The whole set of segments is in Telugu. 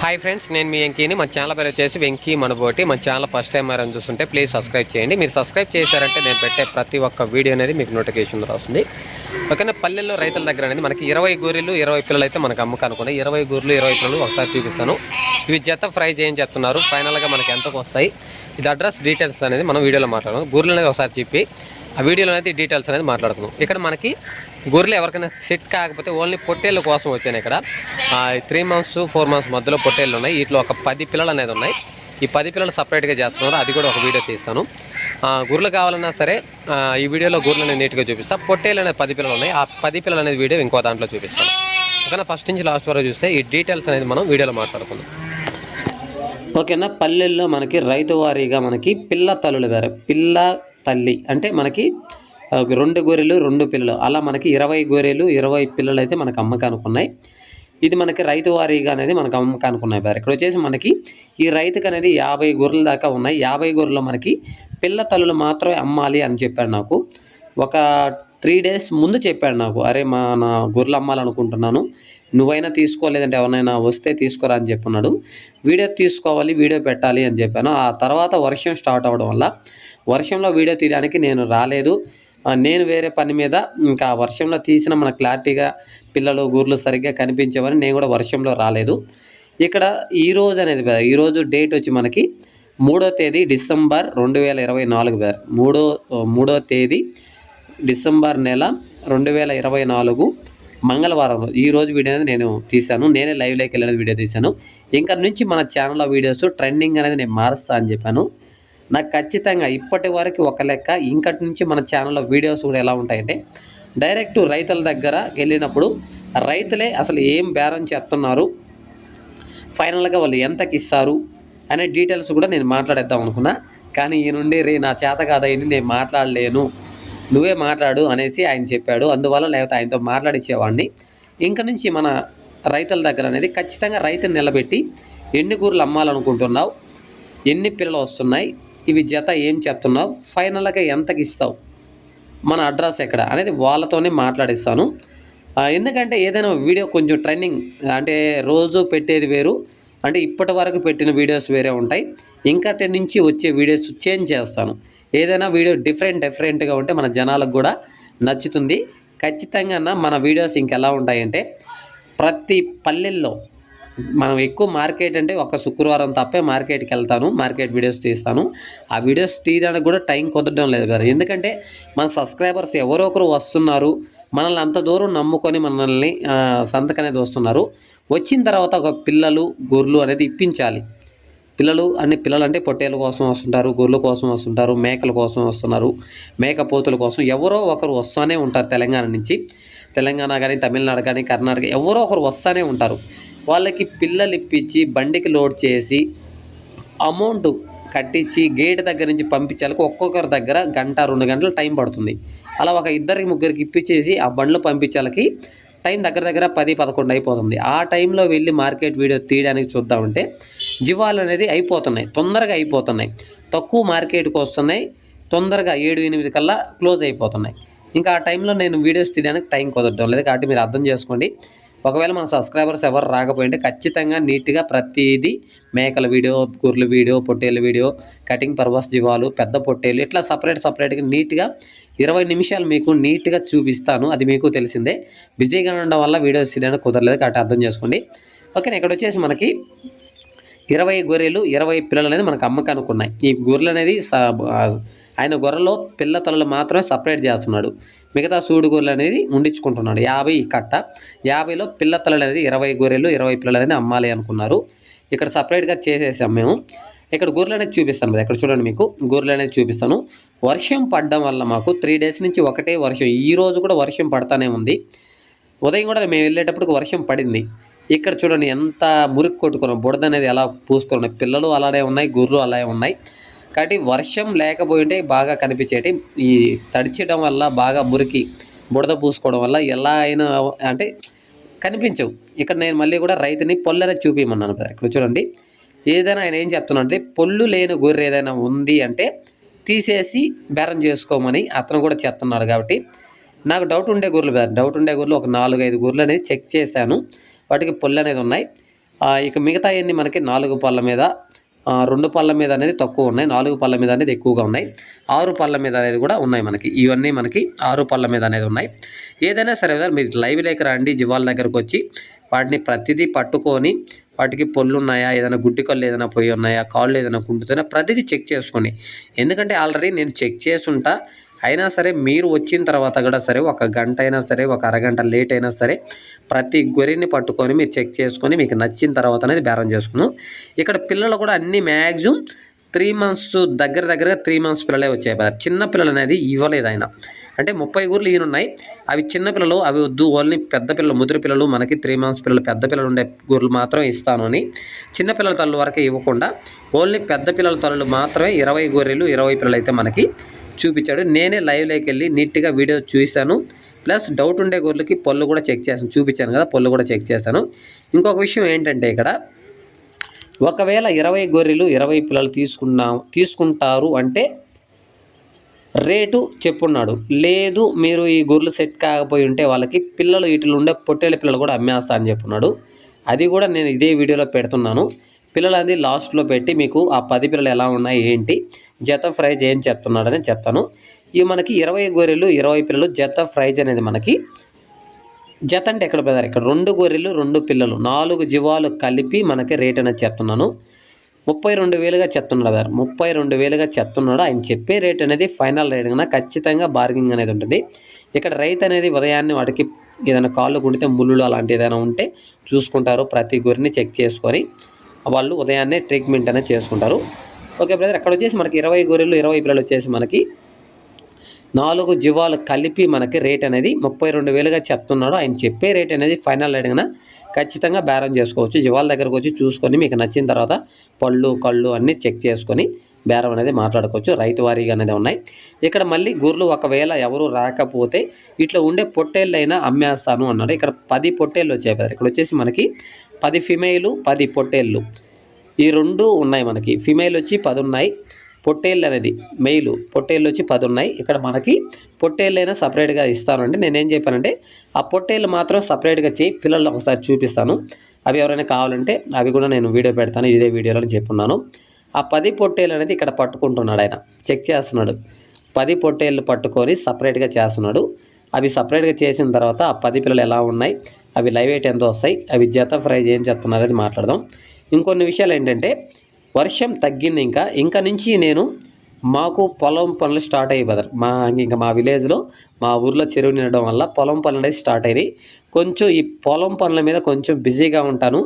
హాయ్ ఫ్రెండ్స్ నేను మీ వెంకీని. మా ఛానల్ పేరు వచ్చేసి వెంకీ మనబోటి. మా ఛానల్ ఫస్ట్ టైం ఎవరైనా చూస్తుంటే ప్లీజ్ సబ్స్క్రైబ్ చేయండి. మీరు సబ్స్క్రైబ్ చేశారంటే నేను పెట్టే ప్రతి ఒక్క వీడియో అనేది మీకు నోటిఫికేషన్ రాస్తుంది ఓకేనా? పల్లెల్లో రైతుల దగ్గర అనేది మనకి ఇరవై గొర్రెలు ఇరవై పిల్లలు అయితే మనకు అమ్మకానుకున్నాయి ఇరవై గొర్రెలు ఇరవై పిల్లలు ఒకసారి చూపిస్తాను. ఇవి జత ఫ్రై చేయని చెప్తున్నారు. ఫైనల్గా మనకి ఎంతకు వస్తాయి? ఇది అడ్రస్ డీటెయిల్స్ అనేది మనం వీడియోలో మాట్లాడదాం. గొర్రెలు అనేది ఒకసారి చెప్పి ఆ వీడియోలో అయితే డీటెయిల్స్ అనేది మాట్లాడుకుందాం ఇక్కడ మనకి గొర్రెలు ఎవరికైనా సెట్ కాకపోతే ఓన్లీ పొట్టేళ్ళ కోసం వచ్చాను ఇక్కడ. త్రీ మంత్స్ ఫోర్ మంత్స్ మధ్యలో పొట్టేళ్ళు ఉన్నాయి. వీటిలో ఒక పది పిల్లలు అనేది ఉన్నాయి. ఈ పది పిల్లలు సపరేట్గా చేస్తున్నారు. అది కూడా ఒక వీడియో తీస్తాను. ఆ, కావాలన్నా సరే ఈ వీడియోలో గొర్రెలు అనేది నీట్గా చూపిస్తాను పొట్టేళ్ళు అనేది పది పిల్లలు ఉన్నాయి. ఆ పది పిల్లలు అనేది వీడియో ఇంకో దాంట్లో చూపిస్తాను. ఓకేనా? ఫస్ట్ నుంచి లాస్ట్ వరకు చూస్తే ఈ డీటెయిల్స్ అనేది మనం వీడియోలో మాట్లాడుకుందాం. ఓకేనా? పల్లెల్లో మనకి రైతు వారీగా మనకి పిల్ల తల్లులు వేరే పిల్ల తల్లి. అంటే మనకి రెండు గొర్రెలు రెండు పిల్లలు. అలా మనకి ఇరవై గొర్రెలు ఇరవై పిల్లలు అయితే మనకు అమ్మకానికి ఉన్నాయి ఇది మనకి రైతు వారీగా అనేది మనకు అమ్మకానికి ఉన్నాయి వేరే ఇక్కడ వచ్చేసి మనకి ఈ రైతుకు అనేది యాభై గొర్రెల దాకా ఉన్నాయి. యాభై గొర్రెలు మనకి పిల్ల తల్లులు మాత్రమే అమ్మాలి అని చెప్పాడు నాకు. ఒక త్రీ డేస్ ముందు చెప్పాడు నాకు అరే మా నా గొర్రెలు అమ్మాలనుకుంటున్నాను. నువ్వైనా తీసుకోలేదంటే ఎవరైనా వస్తే తీసుకోరా అని చెప్పున్నాడు వీడియో తీసుకోవాలి వీడియో పెట్టాలి అని చెప్పాను. ఆ తర్వాత వర్షం స్టార్ట్ అవ్వడం వల్ల వర్షంలో వీడియో తీయడానికి నేను రాలేదు. నేను వేరే పని మీద ఇంకా వర్షంలో తీసిన మన క్లారిటీగా పిల్లలు గూర్లు సరిగ్గా కనిపించేవని నేను కూడా వర్షంలో రాలేదు. ఇక్కడ ఈ రోజు అనేది ఈరోజు డేట్ వచ్చి మనకి మూడో తేదీ డిసెంబర్ రెండు వేల ఇరవై నాలుగు మూడో మూడో తేదీ డిసెంబర్ నెల రెండు వేల ఇరవై నాలుగు మంగళవారం ఈరోజు ఈ రోజు వీడియో అనేది నేను తీశాను. నేనే లైవ్లోకి వెళ్ళిన వీడియో తీశాను. ఇంకా నుంచి మన ఛానల్లో వీడియోస్ ట్రెండింగ్ అనేది నేను మారుస్తా అని చెప్పాను. నాకు ఖచ్చితంగా ఇప్పటి వరకు ఒక లెక్క ఇంకటి నుంచి మన ఛానల్లో వీడియోస్ కూడా ఎలా ఉంటాయంటే డైరెక్ట్ రైతుల దగ్గర వెళ్ళినప్పుడు రైతులే అసలు ఏం బేరం చేస్తున్నారు? ఫైనల్గా వాళ్ళు ఎంతకి ఇస్తారు? అనే డీటెయిల్స్ కూడా నేను మాట్లాడేద్దాం అనుకున్నా. కానీ ఈ నుండి రే నా చేత కాదయ్యండి నేను మాట్లాడలేను. నువ్వే మాట్లాడు అనేసి ఆయన చెప్పాడు. అందువల్ల లేకపోతే ఆయనతో మాట్లాడించేవాడిని ఇంక నుంచి మన రైతుల దగ్గర అనేది ఖచ్చితంగా రైతుని నిలబెట్టి ఎన్ని కూరలు అమ్మాలనుకుంటున్నావు? ఎన్ని పిల్లలు వస్తున్నాయి? ఇవి జత ఏం చెప్తున్నావు ఫైనల్గా ఎంతకి ఇస్తావు? మన అడ్రస్ ఎక్కడ? అనేది వాళ్ళతోనే మాట్లాడిస్తాను. ఎందుకంటే ఏదైనా వీడియో కొంచెం ట్రెండింగ్ అంటే రోజు పెట్టేది వేరు. అంటే ఇప్పటి వరకు పెట్టిన వీడియోస్ వేరే ఉంటాయి. ఇంకటి నుంచి వచ్చే వీడియోస్ చేంజ్ చేస్తాను. ఏదైనా వీడియో డిఫరెంట్ డిఫరెంట్గా ఉంటే మన జనాలకు కూడా నచ్చుతుంది. ఖచ్చితంగా మన వీడియోస్ ఇంకెలా ఉంటాయంటే ప్రతి పల్లెల్లో మనం ఎక్కువ మార్కెట్ అంటే ఒక శుక్రవారం తప్పే మార్కెట్కి వెళ్తాను మార్కెట్ వీడియోస్ తీస్తాను. ఆ వీడియోస్ తీయడానికి కూడా టైం కుదరడం లేదు కదా. ఎందుకంటే మన సబ్స్క్రైబర్స్ ఎవరో ఒకరు వస్తున్నారు మనల్ని అంత దూరం నమ్ముకొని మనల్ని సంతకనేది సంతకం అనేది వస్తున్నారు. వచ్చిన తర్వాత ఒక పిల్లలు గొర్రెలు అనేది ఇప్పించాలి. పిల్లలు అన్ని పిల్లలు అంటే పొట్టేల కోసం వస్తుంటారు గొర్రెల కోసం వస్తుంటారు మేకల కోసం వస్తున్నారు మేకపోతుల కోసం ఎవరో ఒకరు వస్తూనే ఉంటారు తెలంగాణ నుంచి. తెలంగాణ కానీ తమిళనాడు కానీ కర్ణాటక ఎవరో ఒకరు వస్తూనే ఉంటారు. వాళ్ళకి పిల్లలు ఇప్పించి బండికి లోడ్ చేసి అమౌంట్ కట్టించి గేట్ దగ్గర నుంచి పంపించాలకు ఒక్కొక్కరి దగ్గర గంట రెండు గంటలు టైం పడుతుంది. అలా ఒక ఇద్దరికి ముగ్గురికి ఇప్పించేసి ఆ బండ్లు పంపించాలకి టైం దగ్గర దగ్గర పది పదకొండు అయిపోతుంది. ఆ టైంలో వెళ్ళి మార్కెట్ వీడియో తీయడానికి చూద్దామంటే జీవాలు అనేది అయిపోతున్నాయి. తొందరగా అయిపోతున్నాయి. తక్కువ మార్కెట్కి వస్తున్నాయి. తొందరగా ఏడు ఎనిమిది కల్లా క్లోజ్ అయిపోతున్నాయి. ఇంకా ఆ టైంలో నేను వీడియోస్ తీయడానికి టైం కుదరడం లేదు. కాబట్టి మీరు అర్థం చేసుకోండి. ఒకవేళ మన సబ్స్క్రైబర్స్ ఎవరు రాకపోయింటే ఖచ్చితంగా నీట్గా ప్రతిదీ మేకల వీడియో గొర్రెల వీడియో పొట్టేళ్ళ వీడియో కటింగ్ పర్వస్ జీవాలు పెద్ద పొట్టేలు ఇట్లా సపరేట్ సపరేట్గా నీట్గా ఇరవై నిమిషాలు మీకు నీట్గా చూపిస్తాను. అది మీకు తెలిసిందే. బిజీగా ఉండడం వల్ల వీడియోస్ తీయడానికి కుదరలేదు కాబట్టి అర్థం చేసుకోండి. ఓకే ఇక్కడ వచ్చేసి మనకి ఇరవై గొర్రెలు ఇరవై పిల్లలు అనేది మనకు అమ్మకానికి ఉన్నాయి ఈ గొర్రెలు అనేది స- ఆయన గొర్రెలో పిల్ల తలలు మాత్రమే సపరేట్ చేస్తున్నాడు. మిగతా సూడు గొర్రెలు అనేది ఉండించుకుంటున్నాడు యాభై ఈ కట్ట. యాభైలో పిల్ల తలలు అనేది ఇరవై గొర్రెలు ఇరవై పిల్లలు అనేది అమ్మాలి అనుకున్నారు. ఇక్కడ సపరేట్గా చేసేసాం మేము. ఇక్కడ గొర్రెలు అనేది చూపిస్తాను కదా ఇక్కడ చూడండి మీకు. గొర్రెలు అనేది చూపిస్తాను. వర్షం పడడం వల్ల మాకు త్రీ డేస్ నుంచి ఒకటే వర్షం. ఈ రోజు కూడా వర్షం పడతానే ఉంది. ఉదయం కూడా మేము వెళ్ళేటప్పటికి వర్షం పడింది. ఇక్కడ చూడండి ఎంత మురికి కొట్టుకున్నాం. బుడద అనేది ఎలా పూసుకున్నాం. పిల్లలు అలానే ఉన్నాయి గొర్రెలు అలానే ఉన్నాయి. కాబట్టి వర్షం లేకపోయింటే బాగా కనిపించేటి. ఈ తడిచడం వల్ల బాగా మురికి బుడద పూసుకోవడం వల్ల ఎలా అయినా అంటే కనిపించవు. ఇక్కడ నేను మళ్ళీ కూడా రైతుని పొల్లు చూపించమన్నాను కదా ఇక్కడ చూడండి. ఏదైనా ఆయన ఏం చెప్తున్నా అంటే పొల్లు లేని గొర్రె ఏదైనా ఉంది అంటే తీసేసి బేరం చేసుకోమని అతను కూడా చెప్తున్నాడు కాబట్టి నాకు డౌట్ ఉండే గొర్రెలు డౌట్ ఉండే గొర్రెలు ఒక నాలుగు ఐదు గొర్రెలు అనేది చెక్ చేశాను. వాటికి పొల్లు అనేది ఉన్నాయి. ఇక మిగతా అన్ని మనకి? నాలుగు పళ్ళ మీద రెండు పళ్ళ మీద అనేది తక్కువ ఉన్నాయి నాలుగు పళ్ళ మీద అనేది ఎక్కువగా ఉన్నాయి ఆరు పళ్ళ మీద అనేది కూడా ఉన్నాయి మనకి. ఇవన్నీ మనకి ఆరు పళ్ళ మీద అనేది ఉన్నాయి. ఏదైనా సరే మీరు లైవ్ లేక రండి జీవాల దగ్గరకు వచ్చి వాటిని ప్రతిదీ పట్టుకొని వాటికి పొల్లు ఉన్నాయా ఏదైనా గుడ్డి కళ్ళు ఏదైనా పోయి ఉన్నాయా కాళ్ళు ఏదైనా కుంటుతున్నా ప్రతిదీ చెక్ చేసుకొని. ఎందుకంటే ఆల్రెడీ నేను చెక్ చేసుంటా అయినా సరే మీరు వచ్చిన తర్వాత కూడా సరే ఒక గంట అయినా సరే ఒక అరగంట లేట్ అయినా సరే ప్రతి గొర్రెని పట్టుకొని మీరు చెక్ చేసుకొని మీకు నచ్చిన తర్వాత అనేది బేరం చేసుకున్నాం ఇక్కడ పిల్లలు కూడా అన్ని మ్యాక్సిమం త్రీ మంత్స్ దగ్గర దగ్గరగా త్రీ మంత్స్ పిల్లలే వచ్చాయి చిన్న పిల్లలు అనేది ఇవ్వలేదు ఆయన. అంటే ముప్పై ఊర్లు ఈయనున్నాయి అవి చిన్న పిల్లలు అవి వద్దు ఓన్లీ పెద్ద పిల్లలు ముదురు పిల్లలు మనకి త్రీ మంత్స్ పిల్లలు పెద్ద పిల్లలు ఉండే గొర్రెలు మాత్రం ఇస్తాను అని చిన్న పిల్లల తల్లు వరకే ఇవ్వకుండా ఓన్లీ పెద్ద పిల్లల తల్లు మాత్రమే ఇరవై గొర్రెలు ఇరవై పిల్లలు అయితే మనకి చూపించాడు. నేనే లైవ్లోకి వెళ్ళి నీట్గా వీడియో చూశాను. ప్లస్ డౌట్ ఉండే గొర్రెలకి పళ్ళు కూడా చెక్ చేశాను చూపించాను కదా పళ్ళు కూడా చెక్ చేశాను ఇంకొక విషయం ఏంటంటే ఇక్కడ ఒకవేళ ఇరవై గొర్రెలు ఇరవై పిల్లలు తీసుకున్నాం తీసుకుంటారు అంటే రేటు చెప్పున్నాడు. లేదు మీరు ఈ గొర్రెలు సెట్ కాకపోయి ఉంటే వాళ్ళకి పిల్లలు వీటిలో ఉండే పొట్టేళ్ళ పిల్లలు కూడా అమ్మేస్తా అని చెప్పున్నాడు. అది కూడా నేను ఇదే వీడియోలో పెడుతున్నాను. పిల్లలు అనేది లాస్ట్లో పెట్టి మీకు ఆ పది పిల్లలు ఎలా ఉన్నాయి ఏంటి జత ప్రైజ్ ఏం చెప్తున్నాడని చెప్తాను. ఇవి మనకి ఇరవై గొర్రెలు ఇరవై పిల్లలు జత ప్రైజ్ అనేది మనకి. జత అంటే ఎక్కడ బ్రదర్ ఇక్కడ రెండు గొర్రెలు రెండు పిల్లలు. నాలుగు జీవాలు కలిపి మనకి రేట్ అనేది చెప్తున్నాను. ముప్పై రెండు వేలుగా చెప్తున్నాడు బ్రదర్ ముప్పై రెండు వేలుగా చెప్తున్నాడు. ఆయన చెప్పే రేట్ అనేది ఫైనల్ రేట్ కన్నా ఖచ్చితంగా బార్గింగ్ అనేది ఉంటుంది. ఇక్కడ రైతు అనేది ఉదయాన్నే వాటికి ఏదైనా కాళ్ళు కుడితే ముళ్ళు అలాంటి ఏదైనా ఉంటే చూసుకుంటారు. ప్రతి గొర్రెని చెక్ చేసుకొని వాళ్ళు ఉదయాన్నే ట్రీట్మెంట్ అనేది చేసుకుంటారు. ఓకే బ్రదర్ అక్కడ వచ్చేసి మనకి ఇరవై గొర్రెలు ఇరవై పిల్లలు వచ్చేసి మనకి నాలుగు జీవాలు కలిపి మనకి రేట్ అనేది ముప్పై రెండు వేలుగా చెప్తున్నాడు. ఆయన చెప్పే రేట్ అనేది ఫైనల్ అడిగిన ఖచ్చితంగా బేరం చేసుకోవచ్చు. జీవాల దగ్గరకు వచ్చి చూసుకొని మీకు నచ్చిన తర్వాత పళ్ళు కళ్ళు అన్నీ చెక్ చేసుకొని బేరం అనేది మాట్లాడుకోవచ్చు. రైతు వారీగా అనేది ఉన్నాయి. ఇక్కడ మళ్ళీ గుర్లు ఒకవేళ ఎవరు రాకపోతే ఇట్లా ఉండే పొట్టేళ్ళు అయినా అమ్మేస్తాను అన్నాడు. ఇక్కడ పది పొట్టేళ్ళు వచ్చాయి కదా. ఇక్కడ వచ్చేసి మనకి పది ఫిమేలు పది పొట్టేళ్ళు. ఈ రెండు ఉన్నాయి మనకి. ఫిమేల్ వచ్చి పది ఉన్నాయి. పొట్టేళ్ళు అనేది మెయిల్ పొట్టేళ్ళు వచ్చి పది ఉన్నాయి. ఇక్కడ మనకి పొట్టేళ్ళు అయినా సపరేట్గా ఇస్తానండి. నేనేం చెప్పానంటే ఆ పొట్టేళ్ళు మాత్రం సపరేట్గా చేయి పిల్లలు ఒకసారి చూపిస్తాను. అవి ఎవరైనా కావాలంటే అవి కూడా నేను వీడియో పెడతాను ఇదే వీడియోలో చెప్పున్నాను. ఆ పది పొట్టేళ్ళు అనేది ఇక్కడ పట్టుకుంటున్నాడు ఆయన. చెక్ చేస్తున్నాడు. పది పొట్టేళ్ళు పట్టుకొని సపరేట్గా చేస్తున్నాడు. అవి సపరేట్గా చేసిన తర్వాత ఆ పది పిల్లలు ఎలా ఉన్నాయి అవి లైవ్ ఎయిట్ ఎంత వస్తాయి అవి జత ఫ్రై ఏం చేస్తున్నారు అది మాట్లాడదాం. ఇంకొన్ని విషయాలు ఏంటంటే వర్షం తగ్గింది ఇంకా. ఇంకా నుంచి నేను మాకు పొలం పనులు స్టార్ట్ అయ్యి బదర్ మా ఇంకా మా విలేజ్లో మా ఊర్లో చెరువు నిండడం వల్ల పొలం పనులు అనేది స్టార్ట్ అయినాయి. కొంచెం ఈ పొలం పనుల మీద కొంచెం బిజీగా ఉంటాను.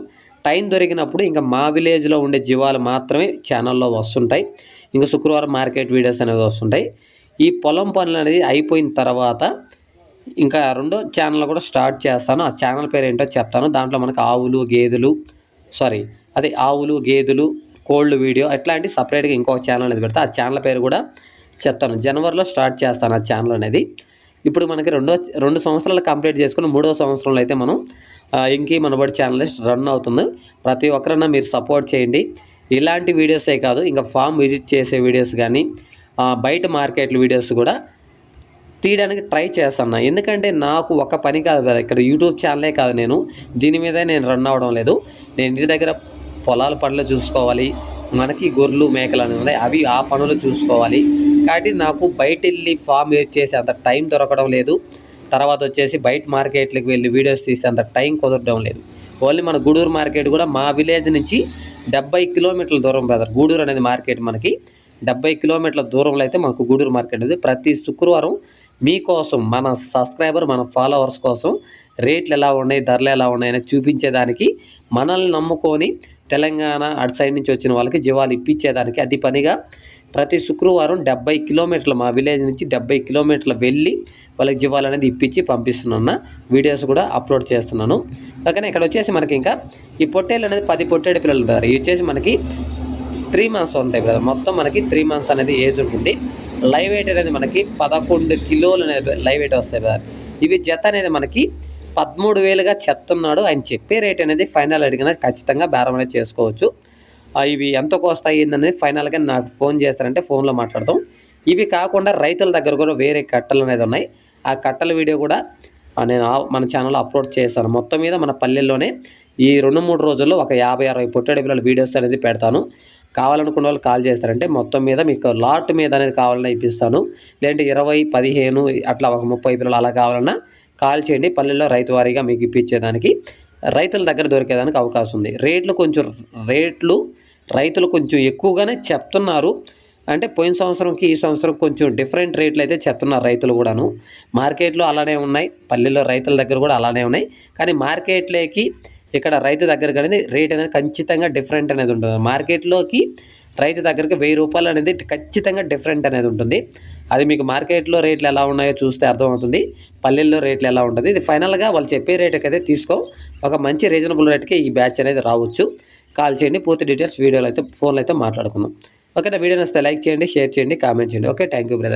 టైం దొరికినప్పుడు ఇంకా మా విలేజ్లో ఉండే జీవాలు మాత్రమే ఛానల్లో వస్తుంటాయి. ఇంకా శుక్రవారం మార్కెట్ వీడియోస్ అనేవి వస్తుంటాయి. ఈ పొలం పనులు అనేది అయిపోయిన తర్వాత ఇంకా రెండో ఛానల్ కూడా స్టార్ట్ చేస్తాను. ఆ ఛానల్ పేరు ఏంటో చెప్తాను. దాంట్లో మనకు ఆవులు గేదెలు సారీ అదే ఆవులు గేదెలు కోల్డ్ వీడియో అట్లాంటి సపరేట్గా ఇంకొక ఛానల్ అనేది పెడతా ఆ ఛానల్ పేరు కూడా చెప్తాను. జనవరిలో స్టార్ట్ చేస్తాను ఆ ఛానల్ అనేది. ఇప్పుడు మనకి రెండో రెండు సంవత్సరాలు కంప్లీట్ చేసుకుని మూడో సంవత్సరంలో అయితే మనం ఇంకీ మనబడి ఛానల్ రన్ అవుతుంది. ప్రతి ఒక్కరన్నా మీరు సపోర్ట్ చేయండి. ఇలాంటి వీడియోసే కాదు ఇంకా ఫామ్ విజిట్ చేసే వీడియోస్ కానీ బయట మార్కెట్ల వీడియోస్ కూడా తీయడానికి ట్రై చేస్తాను. ఎందుకంటే నాకు ఒక పని కాదు కదా ఇక్కడ యూట్యూబ్ ఛానలే కాదు నేను. దీని మీదే నేను రన్ అవ్వడం లేదు. నేను ఇంటి దగ్గర పొలాల పనులు చూసుకోవాలి మనకి గొర్రెలు మేకలు అనేవి ఉన్నాయి. అవి ఆ పనులు చూసుకోవాలి. కాబట్టి నాకు బయట వెళ్ళి ఫామ్ యూజ్ చేసే అంత టైం దొరకడం లేదు. తర్వాత వచ్చేసి బయట మార్కెట్లకు వెళ్ళి వీడియోస్ తీసే అంత టైం కుదరడం లేదు. ఓన్లీ మన గూడూరు మార్కెట్ కూడా మా విలేజ్ నుంచి డెబ్బై కిలోమీటర్ల దూరం బ్రదర్ గూడూరు అనేది మార్కెట్ మనకి. డెబ్బై కిలోమీటర్ల దూరంలో అయితే మనకు గూడూరు మార్కెట్ ఉంది. ప్రతి శుక్రవారం మీకోసం మన సబ్స్క్రైబర్ మన ఫాలోవర్స్ కోసం రేట్లు ఎలా ఉన్నాయి ధరలు ఎలా ఉన్నాయని చూపించేదానికి మనల్ని నమ్ముకొని తెలంగాణ అటు సైడ్ నుంచి వచ్చిన వాళ్ళకి జీవాలు ఇప్పించేదానికి అది పనిగా ప్రతి శుక్రవారం డెబ్బై కిలోమీటర్లు మా విలేజ్ నుంచి డెబ్బై కిలోమీటర్లు వెళ్ళి వాళ్ళకి జీవాలు అనేది ఇప్పించి పంపిస్తున్నాను. వీడియోస్ కూడా అప్లోడ్ చేస్తున్నాను. ఓకేనా? ఇక్కడ వచ్చేసి మనకి ఇంకా ఈ పొట్టేలు అనేది పది పొట్టేడు పిల్లలు ఉంటారు ఇవి వచ్చేసి మనకి త్రీ మంత్స్ ఉంటాయి బ్రదర్. మొత్తం మనకి త్రీ మంత్స్ అనేది ఏజ్ ఉంటుంది. లైవ్ వెయిట్ అనేది మనకి పదకొండు కిలోలు అనేది లైవ్ వెయిట్ వస్తాయి బ్రదర్. ఇవి జత అనేది మనకి పదమూడు వేలుగా చెప్తున్నాడు. ఆయన చెప్పే రేట్ అనేది ఫైనల్ అడిగిన ఖచ్చితంగా బేరం అనేది చేసుకోవచ్చు. ఇవి ఎంతకు వస్తాయి ఏందనేది ఫైనల్గా నాకు ఫోన్ చేస్తారంటే ఫోన్లో మాట్లాడతాం. ఇవి కాకుండా రైతుల దగ్గర కూడా వేరే కట్టలు అనేది ఉన్నాయి. ఆ కట్టల వీడియో కూడా నేను మన ఛానల్లో అప్లోడ్ చేస్తాను మొత్తం మీద మన పల్లెల్లోనే ఈ రెండు మూడు రోజుల్లో ఒక యాభై అరవై పొట్టేడు పిల్లల వీడియోస్ అనేది పెడతాను. కావాలనుకున్న వాళ్ళు కాల్ చేస్తారంటే మొత్తం మీద మీకు లాట్ మీద అనేది కావాలన్నా ఇప్పిస్తాను. లేదంటే ఇరవై పదిహేను అట్లా ఒక ముప్పై పిల్లలు అలా కావాలన్నా కాల్ చేయండి పల్లెల్లో రైతు వారీగా మీకు ఇప్పించేదానికి. రైతుల దగ్గర దొరికేదానికి అవకాశం ఉంది. రేట్లు కొంచెం రేట్లు రైతులు కొంచెం ఎక్కువగానే చెప్తున్నారు. అంటే పోయిన సంవత్సరంకి ఈ సంవత్సరం కొంచెం డిఫరెంట్ రేట్లు అయితే చెప్తున్నారు రైతులు కూడాను. మార్కెట్లో అలానే ఉన్నాయి. పల్లెల్లో రైతుల దగ్గర కూడా అలానే ఉన్నాయి. కానీ మార్కెట్లోకి ఇక్కడ రైతు దగ్గరకు అనేది రేట్ అనేది ఖచ్చితంగా డిఫరెంట్ అనేది ఉంటుంది. మార్కెట్లోకి రైతు దగ్గరికి వెయ్యి రూపాయలు అనేది ఖచ్చితంగా డిఫరెంట్ అనేది ఉంటుంది. అది మీకు మార్కెట్లో రేట్లు ఎలా ఉన్నాయో చూస్తే అర్థమవుతుంది. పల్లెల్లో రేట్లు ఎలా ఉంటుంది. ఇది ఫైనల్గా వాళ్ళు చెప్పే రేటుకి అయితే తీసుకో. ఒక మంచి రీజనబుల్ రేట్కి ఈ బ్యాచ్ అనేది రావచ్చు. కాల్ చేయండి. పూర్తి డీటెయిల్స్ వీడియోలో అయితే ఫోన్లో అయితే మాట్లాడుకుందాం. ఓకే వీడియో నచ్చితే లైక్ చేయండి షేర్ చేయండి కామెంట్ చేయండి. Okay thank you brother.